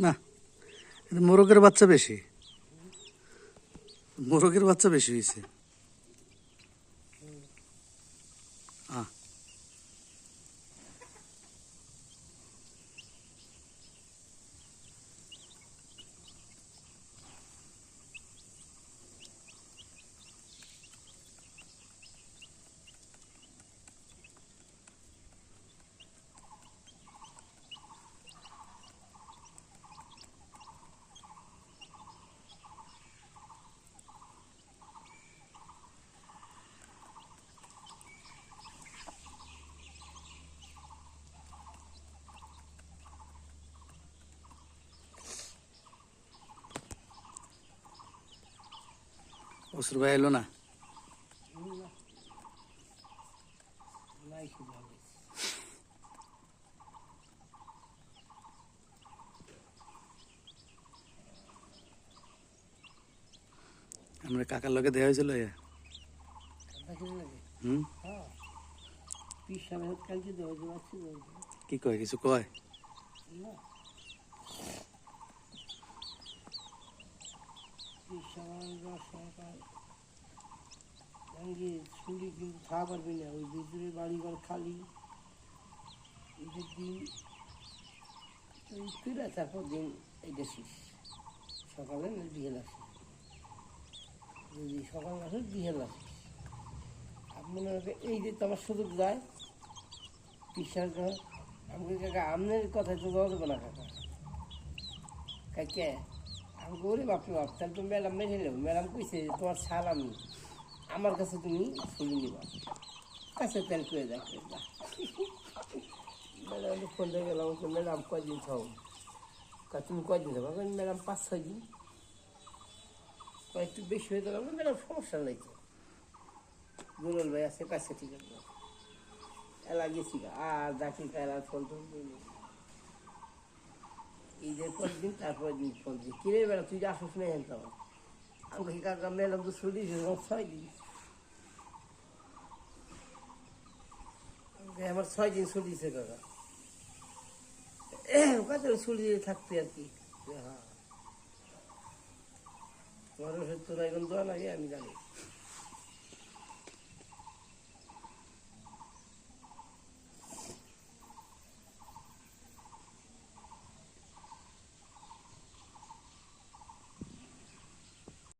না মোরগের বাচ্চা বেশি। মোরগের বাচ্চা বেশি হয়েছে। অসুর ভাই এলো না? আমরা কাকার লগে দেওয়া হয়েছিল হুম? কি কয় কিছু কয়? ছুরি কিন্তু খাওয়া পারবি না ওই ভিতরে বাড়িঘর খালি। ঈদের দিন তারপর দিন শেষ। সকালে না বিকেল আসে। যদি সকাল আসে, বিকেল আসে। আপনার এই যে তোমার সুযোগ যায় বিশ্বাস কর, আমাকে কাকা, আপনার কথা তো দেওয়া না কাকা। কাকে ওরে বাপরে বাপ তাহলে তো ম্যাডাম মেরে নেব ম্যাডাম কইছে যে তোমার ছাল আমি আমার কাছে তুমি ফুলি নিবা। কাছে তেল করে দেখ ম্যাডাম ফোন দিয়ে গেলাম তো ম্যাডাম কয়দিন খাও কা তুমি খাব আমি ম্যাডাম পাঁচ, ছয় দিন। কয়েকটু বেশি হয়ে গেলাম ম্যাডাম সমস্যা নাই তো। দুলাল ভাই আছে, কাছে ঠিক আছে। এলা গেছি আর কার আর ফোন টোন। ঈদের পর দিন তারপর দিন ফোন দিই। কিরে বেড়া, তুই যে আসিস না তখন? আমাকে কাকা ম্যাডাম তো ছুটি ছয় দিন? আমার ছয় দিন ছুটি দিছে কাকা কত ছুটি দিয়ে থাকতে আর কি। হ্যাঁ। তোমার ওষুধ তোরা এখন দেওয়া লাগে, আমি জানি।